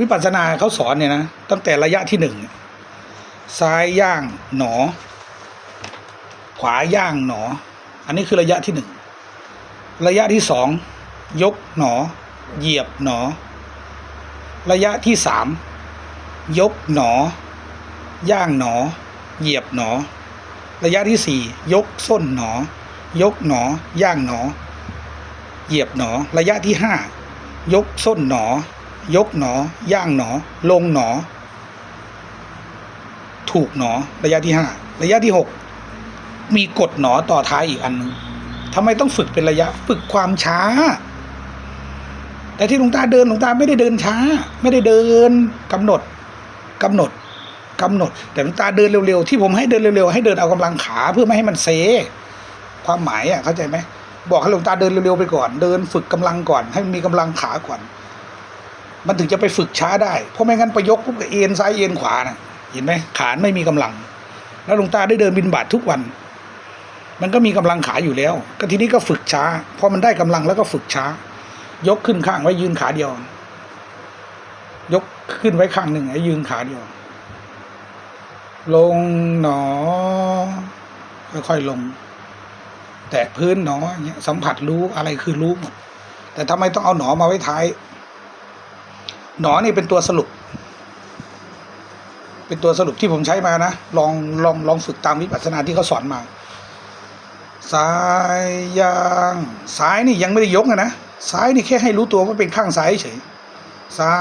วิปัสสนาเขาสอนเนี่ยนะตั้งแต่ระยะที่หนึ่งซ้ายย่างหนอ ขวาย่างหนอ อันนี้คือระยะที่หนึ่งระยะที่สองยกหนอ เหยียบหนอ ระยะที่สามยกหนอ ย่างหนอ เหยียบหนอ ระยะที่สี่ยกส้นหนอ ยกหนอ ย่างหนอ เหยียบหนอ ระยะที่ห้ายกส้นหนอ ยกหนอย่างหนอ ลงหนอ ถูกหนอ ระยะที่ห้าระยะที่หกมีกดหนอต่อท้ายอีกอันหนึงทำไมต้องฝึกเป็นระยะฝึกความช้า แต่ที่หลวงตาเดินหลวงตาไม่ได้เดินช้า ไม่ได้เดินกำหนดกำหนดกำหนด แต่หลวงตาเดินเร็วๆที่ผมให้เดินเร็วๆให้เดินเอากำลังขาเพื่อไม่ให้มันเซความหมายอะเข้าใจไหมบอกให้หลวงตาเดินเร็วๆไปก่อน เดินฝึกกำลังก่อน ให้มีกำลังขาก่อน มันถึงจะไปฝึกช้าได้ เพราะไม่งั้นไปยกปุ๊บก็เอ็นซ้ายเอ็นขวานะเห็นไหมขาไม่มีกำลัง แล้วหลวงตาได้เดินบินบาตทุกวัน มันก็มีกำลังขาอยู่แล้ว ก็ทีนี้ก็ฝึกช้า พอมันได้กำลังแล้วก็ฝึกช้า ยกขึ้นข้างไว้ยืนขาเดียว ยกขึ้นไว้ข้างหนึ่งไอ้ยืนขาเดียว ลงหนอ ค่อยๆลง แตะพื้นหนออย่างเงี้ยสัมผัสรู้อะไรคือรู้หมดแต่ทำไมต้องเอาหนอมาไว้ท้าย หนอนี่เป็นตัวสรุป เป็นตัวสรุปที่ผมใช้มานะ ลองลองลองฝึกตามวิปัสสนาที่เขาสอนมาซ้ายย่างซ้ายนี่ยังไม่ได้ยกนะนะซ้ายนี่แค่ให้รู้ตัวว่าเป็นข้างซ้ายเฉยซ้า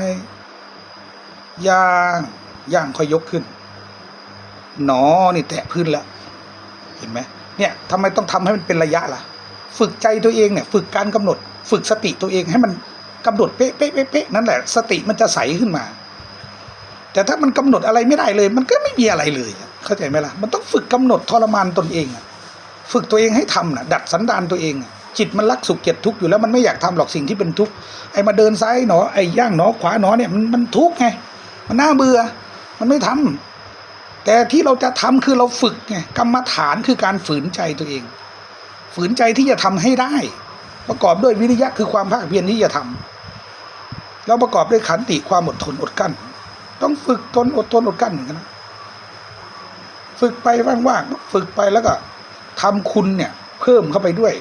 ยย่างย่างค่อยยกขึ้น หนอนี่แตะพื้นแล้วเห็นไหมเนี่ยทำไมต้องทำให้มันเป็นระยะล่ะ ฝึกใจตัวเองเนี่ย ฝึกการกำหนด ฝึกสติตัวเองให้มัน กำหนดเป๊ะเป๊ะเป๊ะนั่นแหละ สติมันจะใสขึ้นมา แต่ถ้ามันกำหนดอะไรไม่ได้เลย มันก็ไม่มีอะไรเลย เข้าใจไหมล่ะ มันต้องฝึกกำหนดทรมานตนเองฝึกตัวเองให้ทำนะดัดสันดานตัวเองจิตมันรักสุขเกลียดทุกข์อยู่แล้วมันไม่อยากทำหรอกสิ่งที่เป็นทุกข์ไอ้มาเดินซ้ายหนอไอ้ย่างหนอขวาหนอเนี่ยมันมันทุกข์ไงมันน่าเบื่อ มันไม่ทำแต่ที่เราจะทำคือเราฝึกไงกรรมฐานคือการฝืนใจตัวเอง ฝืนใจที่จะทำให้ได้ ประกอบด้วยวิริยะคือความภาคเพียรที่จะทำ แล้วประกอบด้วยขันติความอดทนอดกั้น ต้องฝึกทนอดทนอดกั้นเหมือนกันนะฝึกไปว่างๆฝึกไปแล้วก็ทำคุณเนี่ย เพิ่มเข้าไปด้วย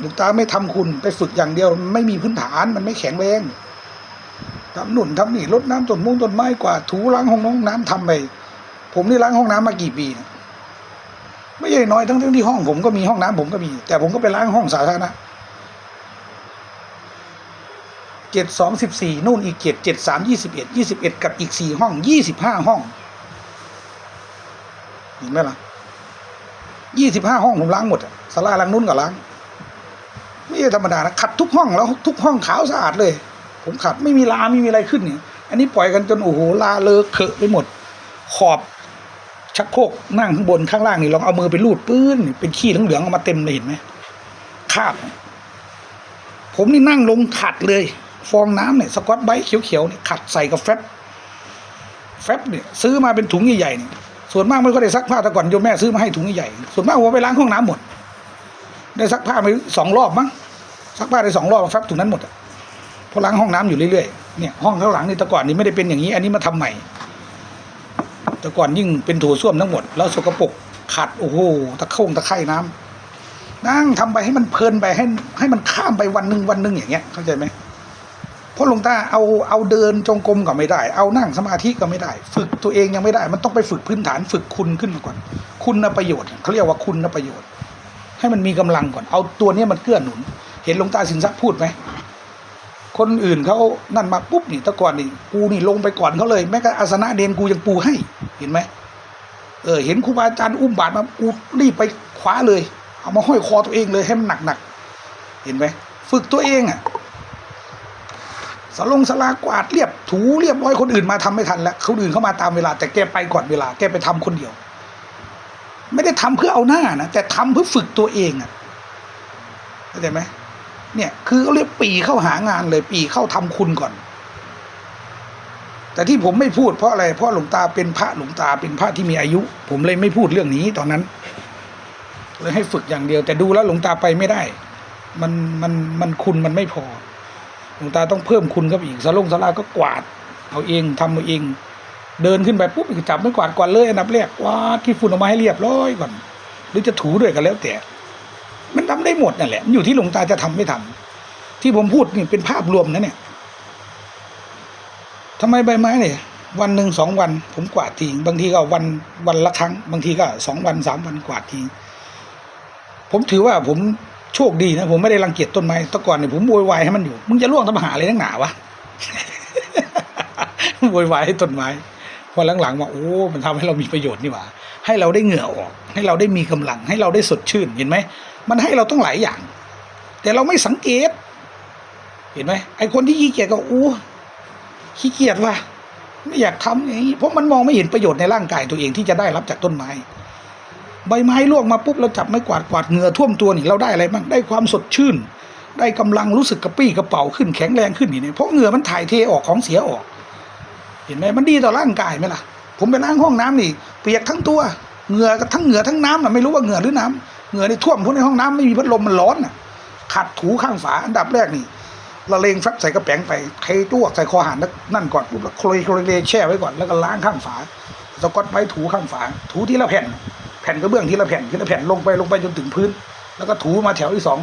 หลวงตาไม่ทำคุณไปฝึกอย่างเดียว ไม่มีพื้นฐานมันไม่แข็งแรงทำหนุนทำนี่รดน้ำต้นมุ้งต้นไม้กว่าถูล้างห้องน้องน้ำทำไปผมนี่ล้างห้องน้ำมากี่ปีไม่ใช่น้อยทั้งทั้งที่ห้องผมก็มีห้องน้ำผมก็มี แต่ผมก็ไปล้างห้องสาธารณะ เจ็ดสองสิบสี่นู่นอีกเจ็ดเจ็ดสามยี่สิบเอ็ดยี่สิบเอ็ดกับอีกสี่ห้องยี่สิบห้าห้องเห็นไหมล่ะยี่สิบห้าห้องผมล้างหมดอะสลาล้างนู่นก็ล้าง ไม่ใช่ธรรมดานะขัดทุกห้องแล้วทุกห้องขาวสะอาดเลย ผมขัดไม่มีลาไม่มีอะไรขึ้นเนี่ย อันนี้ปล่อยกันจนโอ้โหลาเลอะเขอะไปหมด ขอบชักโครกนั่งข้างบนข้างล่างนี่ลองเอามือไปลูดปื้นเป็นขี้ทั้งเหลืองออกมาเต็มเลยเห็นไหมคาบ ผมนี่นั่งลงขัดเลย ฟองน้ำเนี่ยสกอตไบรท์เขียวๆเนี่ยขัดใส่กับแฟบแฟบเนี่ยซื้อมาเป็นถุงใหญ่ๆเนี่ยส่วนมากไม่ค่อยได้ซักผ้าแต่ก่อนโยมแม่ซื้อมาให้ถุงใหญ่ๆส่วนมากผมไปล้างห้องน้ำหมด ได้ซักผ้าไปสองรอบมั้งซักผ้าได้สองรอบแฟบถุงนั้นหมดอะเพราะล้างห้องน้ำอยู่เรื่อยๆเนี่ยห้องข้างหลังนี่แต่ก่อนนี่ไม่ได้เป็นอย่างนี้ อันนี้มาทำใหม่แต่ก่อนยิ่งเป็นถูส้วมทั้งหมด แล้วสกปรกขัดโอ้โหตะเข้งตะไคร่น้ำนั่งทำไปให้มันเพลินไปให้ให้มันข้ามไปวันหนึ่งวันหนึ่งอย่างเงี้ยเข้าใจไหม เพราะหลวงตาเอาเอาเดินจงกรมก็ไม่ได้ เอานั่งสมาธิก็ไม่ได้ ฝึกตัวเองยังไม่ได้ มันต้องไปฝึกพื้นฐานฝึกคุณขึ้นมาก่อน คุณประโยชน์เขาเรียกว่าคุณประโยชน์ ให้มันมีกำลังก่อน เอาตัวนี้มันเกื้อหนุน เห็นหลวงตาสินทรัพย์พูดไหมคนอื่นเขานั่นมาปุ๊บนี่ต่ก่อนนี่กูนี่ลงไปก่อนเขาเลยแม้กระทั่งอาสนะเดนกูยังปูให้ เห็นไหมเออเห็นครูบาอาจารย์อุ้มบาตรมากูรีบไปคว้าเลย เอามาห้อยคอตัวเองเลยให้มันหนักหนักๆเห็นไหมฝึกตัวเองอะ สลงสลากวาดเรียบถูเรียบร้อยคนอื่นมาทำไม่ทันแล้วคนอื่นเข้ามาตามเวลา แต่แกไปก่อนเวลา แกไปทำคนเดียว ไม่ได้ทำเพื่อเอาหน้านะแต่ทำเพื่อฝึกตัวเองอะเข้าใจไหมเนี่ย คือเขาเรียกปีเข้าหางานเลย ปีเข้าทำคุณก่อน แต่ที่ผมไม่พูดเพราะอะไรเพราะหลวงตาเป็นพระหลวงตาเป็นพระที่มีอายุ ผมเลยไม่พูดเรื่องนี้ตอนนั้นเลยให้ฝึกอย่างเดียว แต่ดูแล้วหลวงตาไปไม่ได้ มันมันมันคุณมันไม่พอ หลวงตาต้องเพิ่มคุณเข้าไปอีกสลงสลาก็กวาด เอาเองทำเอาเอง เดินขึ้นไปปุ๊บจับไม่กวาดก่อนเลยอันดับแรกกวาดขี้ฝุ่นออกมาให้เรียบร้อยก่อน หรือจะถูด้วยกันแล้วแต่ มันทำได้หมดนั่นแหละมันอยู่ที่หลวงตาจะทำไม่ทำที่ผมพูดนี่เป็นภาพรวมนะเนี่ยทำไมใบไม้เนี่ยวันหนึ่งสองวัน ผมกวาดทิ้งบางทีก็วันวันละครั้ง บางทีก็สองวันสามวันกวาดทิ้งผมถือว่าผม โชคดีนะผมไม่ได้รังเกียจต้นไม้แตะก่อนเนี่ยผมโวยวายให้มันอยู่ มึงจะล่วงทำหาอะไรนักหนาวะโวยวายให้ต้นไม้พอหลังๆมาโอ้ มันทำให้เรามีประโยชน์นี่หว่า ให้เราได้เหงื่อออก ให้เราได้มีกำลัง ให้เราได้สดชื่นเห็นไหม มันให้เราต้องหลายอย่าง แต่เราไม่สังเกต เห็นไหมไอคนที่ขี้เกียจก็อู้ขี้เกียจว่ะไม่อยากทำอย่างนี้เพราะมันมองไม่เห็นประโยชน์ในร่างกายตัวเองที่จะได้รับจากต้นไม้ ใบไม้ร่วงมาปุ๊บเราจับไม้กวาดกวาดเหงื่อท่วมตัวนี่เราได้อะไรบ้างได้ความสดชื่น ได้กำลังรู้สึกกระปี้กระเป๋าขึ้นแข็งแรงขึ้นนี่เนี่ยเพราะเหงื่อมันถ่ายเทออกของเสียออก เห็นไหมมันดีต่อร่างกายไหมล่ะ ผมไปล้างห้องน้ำนี่เปียกทั้งตัวเหงื่อกทั้งเหงื่อทั้งน้ำน่ะไม่รู้ว่าเหงื่อหรือน้ำเหงื่อนี่ท่วมพราะในห้องน้ำไม่มีพัดลมมันร้อนน่ะขัดถูข้างฝาอันดับแรกนี่ละเลงฟักใส่กระแป้งไปเทตัวใส่คอหานนั่นก่อนปุ๊บแล้วโคลยโคลยเลแช่ไว้ก่อนแล้วก็ล้างข้างฝาสกอตไว้ถูข้างฝาถูทีละแผ่น ผ่นกระเบื้องทีละแผ่นทีละแผ่นลงไปลงไปจนถึงพื้น แล้วก็ถูมาแถวที่สอง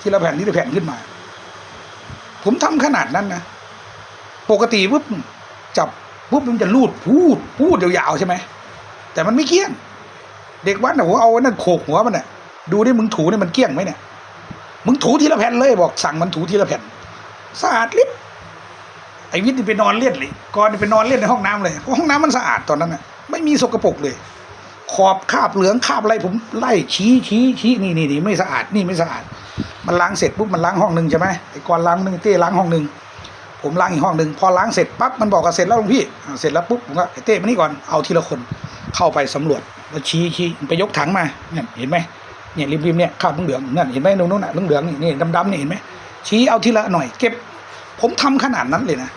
ทีละแผ่นทีละแผ่นขึ้นมา ผมทำขนาดนั้นนะปกติปุ๊บจับปุ๊บมันจะลูดพูดพูดยาวๆใช่ไหมแต่มันไม่เกี้ยง เด็กวัดน่ะผมเอาไว้นั่นโขกหัวมันน่ะดูดิมึงถูเนี่ยมันเกี้ยงไหมเนี่ยมึงถูทีละแผ่นเลยบอกสั่งมันถูทีละแผ่นสะอาดลิบไอ้วิทย์นี่ไปนอนเล่นเลยก่อนไปนอนเล่นในห้องน้ำเลยเพราะห้องน้ำมันสะอาดตอนนั้นน่ะไม่มีสกปรกเลย ขอบคาบเหลืองคาบอะไรผมไล่ชี้ชี้ชี้นี่นี่นี่ไม่สะอาดนี่ไม่สะอาด มันล้างเสร็จปุ๊บมันล้างห้องหนึ่งใช่ไหมไอ้ก่อนล้างหนึ่งเต้ล้างห้องหนึ่งผมล้างอีกห้องหนึ่งพอล้างเสร็จปั๊บมันบอกว่าเสร็จแล้วหลวงพี่เสร็จแล้วปุ๊บผมก็ไอ้เต้มานี่ก่อนเอาทีละคนเข้าไปสำรวจแล้วชี้ชี้ไปยกถังมาเนี่ยเห็นไหมเนี่ยริมๆเนี่ยคาบเหลืองๆนั่นเห็นไหมตรงนู้นน่ะเหลืองๆนี่นี่ดำๆนี่เห็นไหมชี้เอาทีละหน่อยเก็บ ผมทำขนาดนั้นเลยนะ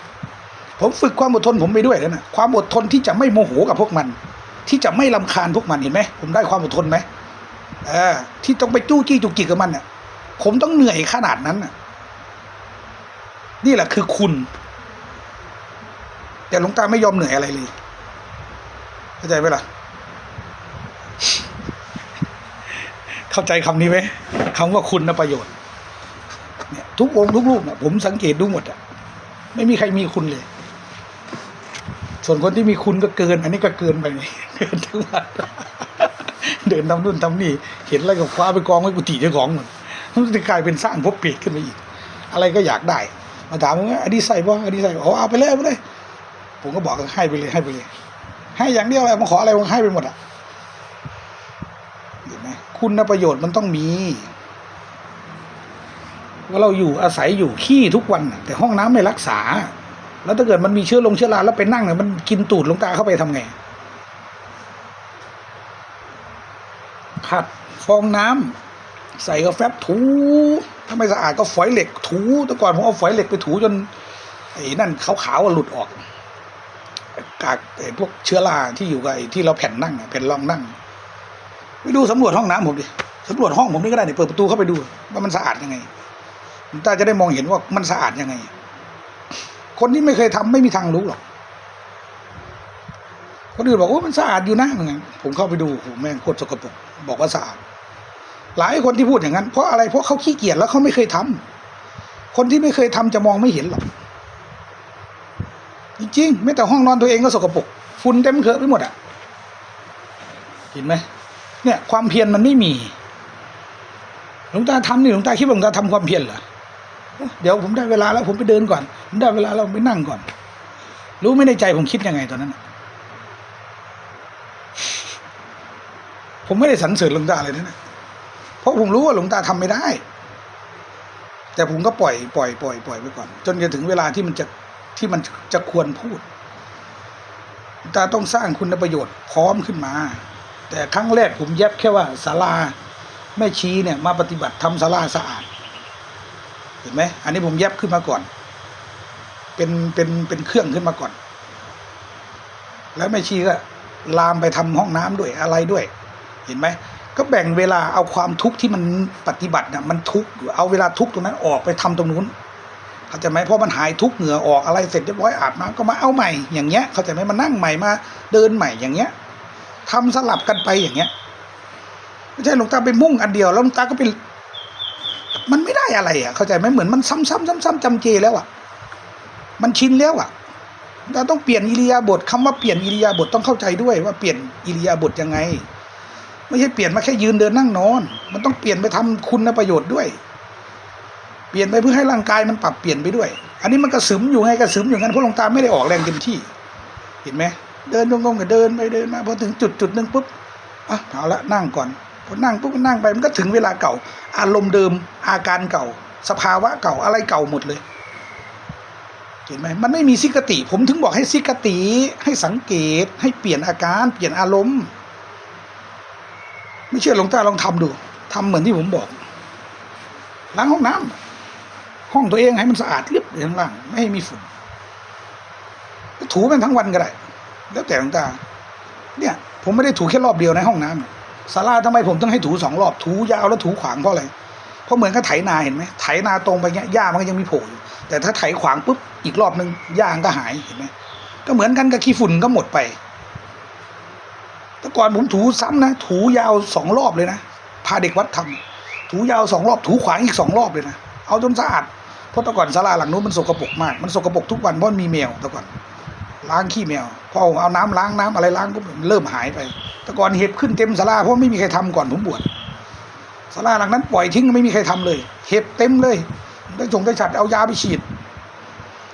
ผมฝึกความอดทนผมไปด้วยแล้วนะความอดทนที่จะไม่โมโหกับพวกมัน ที่จะไม่ลำคาญพวกมันเห็นไหมผมได้ความอดทนไหมเออที่ต้องไปจู้จี้จุกจิกกับมันเนี่ยผมต้องเหนื่อยขนาดนั้นน่ะ นี่แหละคือคุณ แต่หลวงตาไม่ยอมเหนื่อยอะไรเลยเข้าใจไหมล่ะ เข้าใจคำนี้ไหมคำว่าคุณนะประโยชน์เนี่ยทุกองทุกรูปเนี่ยผมสังเกตดูหมดอะไม่มีใครมีคุณเลย ส่วนคนที่มีคุณก็เกิน อันนี้ก็เกินไปเดินทั้งวันเดินทำนู่นทำนี่ เห็นอะไรก็คว้าไปกองไว้กุฏิเจ้าของหมดมันจะกลายเป็นสร้างภพเปรตขึ้นไปอีก อะไรก็อยากได้ มาถามว่าอดีใส่บ่อดีใส่บ่เอาเอาไปเลยเอาไปเลย ผมก็บอกให้ไปเลยให้ไปเลย ให้อย่างเดียวอะไรมาขออะไรมันให้ไปหมดอะเห็นไหมคุณประโยชน์มันต้องมีว่าเราอยู่อาศัยอยู่ขี้ทุกวัน แต่ห้องน้ำไม่รักษา แล้วถ้าเกิดมันมีเชื้อลงเชื้อราแล้วไปนั่งเนี่ยมันกินตูดลงตาเข้าไปทำไง ขัดฟองน้ำใส่กาแฟบถูถ้าไม่สะอาดก็ฝอยเหล็กถูแต่ก่อนผมเอาฝอยเหล็กไปถูจนไอ้นั่นขาวๆหลุดออกกากไอ้พวกเชื้อราที่อยู่กับไอ้ที่เราแผ่นนั่งแผ่นรองนั่งไปดูสำรวจห้องน้ำผมดิสำรวจห้องผมนี่ก็ได้เนี่ยเปิดประตูเข้าไปดู ว่ามันสะอาดยังไงหลวงตาจะได้มองเห็นว่ามันสะอาดยังไง คนที่ไม่เคยทำไม่มีทางรู้หรอกคนอื่นบอกว่ามันสะอาดอยู่นะเหมือนกันผมเข้าไปดูโอ้แม่งโคตรสกปรกบอกว่าสะอาดหลายคนที่พูดอย่างนั้น เพราะอะไรเพราะเขาขี้เกียจแล้วเขาไม่เคยทำคนที่ไม่เคยทำจะมองไม่เห็นหรอกจริงๆไม่แต่ห้องนอนตัวเองก็สกปรกฝุ่นเต็มเคอะไปหมดอะเห็นไหมเนี่ย ความเพียรมันไม่มีหลวงตาทำนี่หลวงตาคิดว่าหลวงตาทำความเพียรเหรอ เดี๋ยวผมได้เวลาแล้วผมไปเดินก่อน ผมได้เวลาแล้วผมไปนั่งก่อน รู้ไม่ในใจผมคิดยังไงตอนนั้น ผมไม่ได้สรรเสริญหลวงตาเลยนะเพราะผมรู้ว่าหลวงตาทำไม่ได้ แต่ผมก็ปล่อยปล่อยปล่อยปล่อยไปก่อน จนจะถึงเวลาที่มันจะที่มันจะควรพูดตาต้องสร้างคุณประโยชน์พร้อมขึ้นมา แต่ครั้งแรกผมแยบแค่ว่าศาลาแม่ชีเนี่ยมาปฏิบัติทำศาลาสะอาด เห็นไหมอันนี้ผมแยบขึ้นมาก่อน เป็นเป็นเป็นเครื่องขึ้นมาก่อน แล้วแม่ชีก็ลามไปทำห้องน้ำด้วยอะไรด้วย เห็นไหมก็แบ่งเวลาเอาความทุกข์ที่มันปฏิบัติเนี่ยมันทุกข์เอาเวลาทุกข์ตรงนั้นออกไปทำตรงนู้นเข้าใจไหมเพราะมันหายทุกข์เหงื่อออกอะไรเสร็จเรียบร้อยอาบน้ำก็มาเอาใหม่อย่างเงี้ยเข้าใจไหมมานั่งใหม่มาเดินใหม่อย่างเงี้ยทำสลับกันไปอย่างเงี้ยไม่ใช่หลวงตาไปมุ่งอันเดียวแล้วหลวงตาก็ไป มันไม่ได้อะไรอะ เข้าใจไหมเหมือนมันซ้ำๆซ้ำๆจำเจแล้วอะ มันชินแล้วอะเราต้องเปลี่ยนอิริยาบถคำว่าเปลี่ยนอิริยาบถต้องเข้าใจด้วยว่าเปลี่ยนอิริยาบถยังไง ไม่ใช่เปลี่ยนมาแค่ยืนเดินนั่งนอน มันต้องเปลี่ยนไปทำคุณประโยชน์ด้วย เปลี่ยนไปเพื่อให้ร่างกายมันปรับเปลี่ยนไปด้วย อันนี้มันกระสึมอยู่ไงกระสึมอยู่งั้นเพราะลวงตาไม่ได้ออกแรงเต็มที่ เห็นไหมเดินงงๆก็เดินไปเดินมาพอถึงจุดจุดหนึ่งปุ๊บอะเอาละนั่งก่อน พอนั่งปุ๊บก็นั่งไปมันก็ถึงเวลาเก่า อารมณ์เดิมอาการเก่า สภาวะเก่าอะไรเก่าหมดเลยเห็นไหมมันไม่มีสิกติ ผมถึงบอกให้สิกติให้สังเกตให้เปลี่ยนอาการเปลี่ยนอารมณ์ ไม่เชื่อหลวงตาลองทำดูทำเหมือนที่ผมบอกล้างห้องน้ำห้องตัวเองให้มันสะอาดเรียบเลยข้างล่างไม่ให้มีฝุ่นถูมันทั้งวันก็ได้ แล้วแต่หลวงตา เนี่ย ผมไม่ได้ถูแค่รอบเดียวในห้องน้ำ ศาลาทำไมผมต้องให้ถูสองรอบถูยาวแล้วถูขวางเพราะอะไรเพราะเหมือนกับไถนาเห็นไหมไถนาตรงไปเงี้ยหญ้ามันก็ยังมีโผล่อยู่แต่ถ้าไถขวางปุ๊บอีกรอบหนึ่งหญ้ามันก็หายเห็นไหมก็เหมือนกันกับขี้ฝุ่นก็หมดไปแต่ก่อนผมถูซ้ำนะ ถูยาวสองรอบเลยนะพาเด็กวัดทำถูยาวสองรอบถูขวางอีกสองรอบเลยนะเอาจนสะอาดเพราะแต่ก่อนศาลาหลังนู้นมันสกปรกมาก มันสกปรกทุกวันเพราะมันมีแมวแต่ก่อนล้างขี้แมวพอเอาน้ำล้างน้ำอะไรล้างก็เริ่มหายไป แต่ก่อนเห็บขึ้นเต็มศาลาเพราะไม่มีใครทำก่อนผมบวชศาลาหลังนั้นปล่อยทิ้งไม่มีใครทำเลย เห็บเต็มเลย ได้จงได้ฉัดเอายาไปฉีด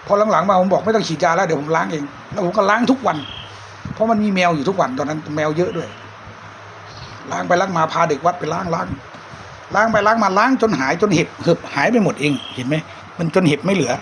พอหลังๆมาผมบอกไม่ต้องฉีดยาแล้วเดี๋ยวผมล้างเอง แล้วผมก็ล้างทุกวัน เพราะมันมีแมวอยู่ทุกวันตอนนั้นแมวเยอะด้วย ล้างไปล้างมาพาเด็กวัดไปล้างล้างล้างไปล้างมาล้างจนหายจนเห็บเห็บหายไปหมดเองเห็นไหมมันจนเห็บไม่เหลือ